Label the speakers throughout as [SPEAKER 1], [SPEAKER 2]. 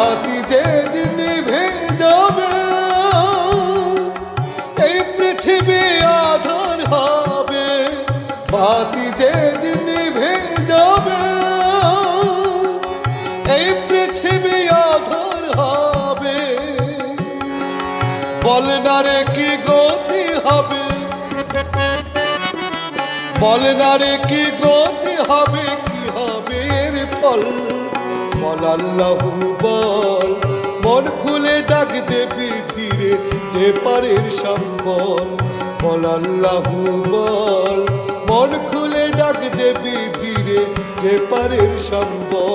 [SPEAKER 1] হাতি যেদিন নিভে যাবে এই পৃথিবী আধার হবে। বাতি যেদিন নিভে যাবে এই পৃথিবী আধার হবে। বল কি গতি হবে? বল কি গতি হবে? কি হবে এর ফল? বল আল্লাহ বল। মন খুলে ডাক দেবি ধীরে যে পারের সম্বল। বল আল্লাহ বল। মন খুলে ডাক দেবি ধীরে যে পারের সম্বল।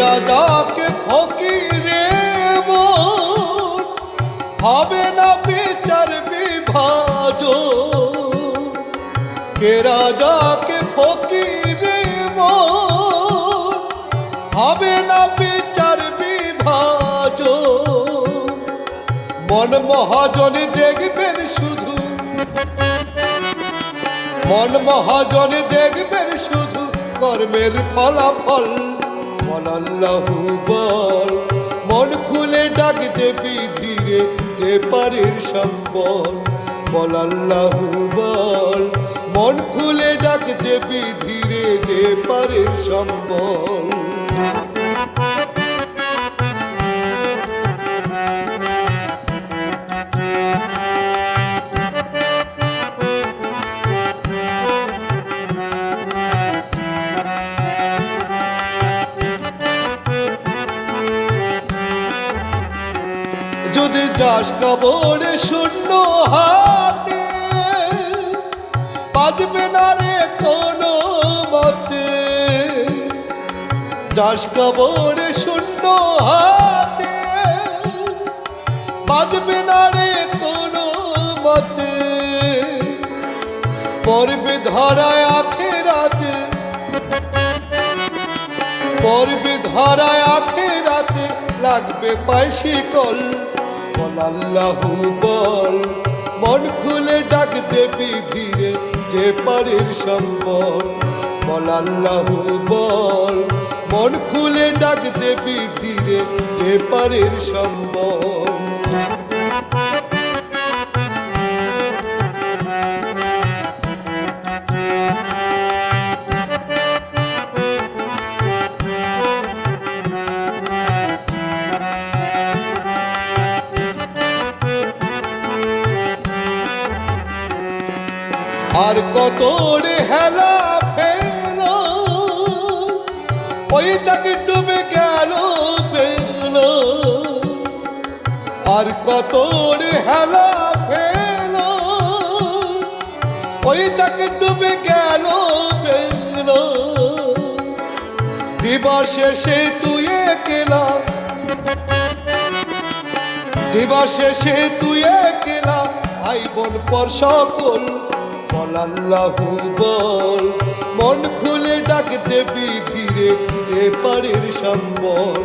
[SPEAKER 1] রাজাকে ফকিরে হবে না বিচার বিভাজ কে রাজাকে ফকিরে হবে না বিচার বিভাজ মন মহাজন দেখবেন শুধু। মন মহাজন দেখবেন শুধু কর্মের ফলাফল। বল আল্লাহ বল। মন খুলে ডাক যে পারের সম্বল বল আল্লাহ বল। মন খুলে ডাক দেবি ধীরে যে পারের সম্বল যদি যাস কবরে শূন্য হাতে, বাজবে না রে কোনো মতে। যাস কবরে শূন্য হাতে, বাজবে না রে কোনো মতে। পর্বে ধরায় আখে রাতে পর্বে ধরায় আখে রাতে লাগবে পাইসি কল। আল্লাহ বল। মন খুলে ডাক দেবি ধীরে যে পারের সম্বল বল আল্লাহ বল। মন খুলে ডাক দেবি ধীরে যে পারের সম্বল আর কত রে হেলা ফেল। ওই তাকে ডুবে গেল ফেল। আর কত রে হেলা ফেল। ওই তাকে ডুবে গেল ফেল। দিবস শেষে তুই একলা। দিবস শেষে তুই একলা। ভাই বোন পর সকল আল্লাহ বল। মন খুলে ডাক দেবি ধীরে যে পারের সম্বল।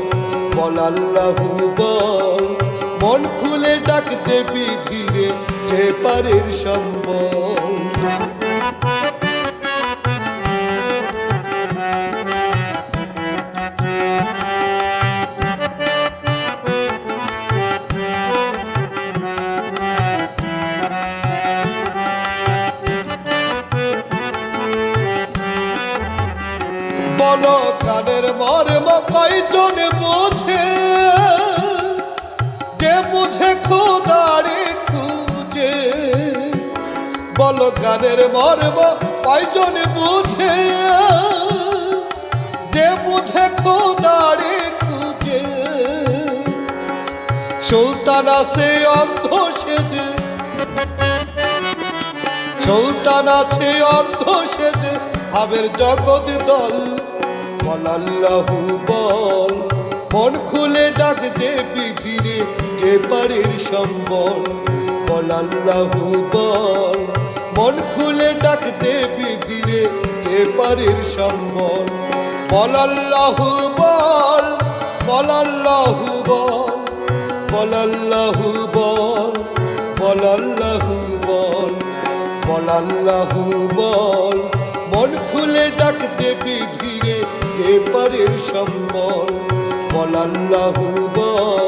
[SPEAKER 1] বল আল্লাহ বল। মন খুলে ডাক দেবি ধীরে যে পারের সম্বল। বলো কানের মর্ম কয়জন বোঝে? যে বুঝে খুদারে খুঁজে, বলো গানের মর্ম কয়জন বুঝে? যে বুঝে খুদারে খুঁজে, সুলতান আছে অন্ধ সেজে। সুলতান আছে অন্ধ সেজে, ভাবের জগৎ দল বল। মন খুলে ডাক দেবি ধীরে কে পারের সম্বল। বল বল। মন খুলে ডাক দেবি ধীরে কে পারের সম্বল বল। বল। বল বল। বল বল। বল বল। মন খুলে ডাক ধীরে কে পারের সম্বল। বলাল্লাহ বল।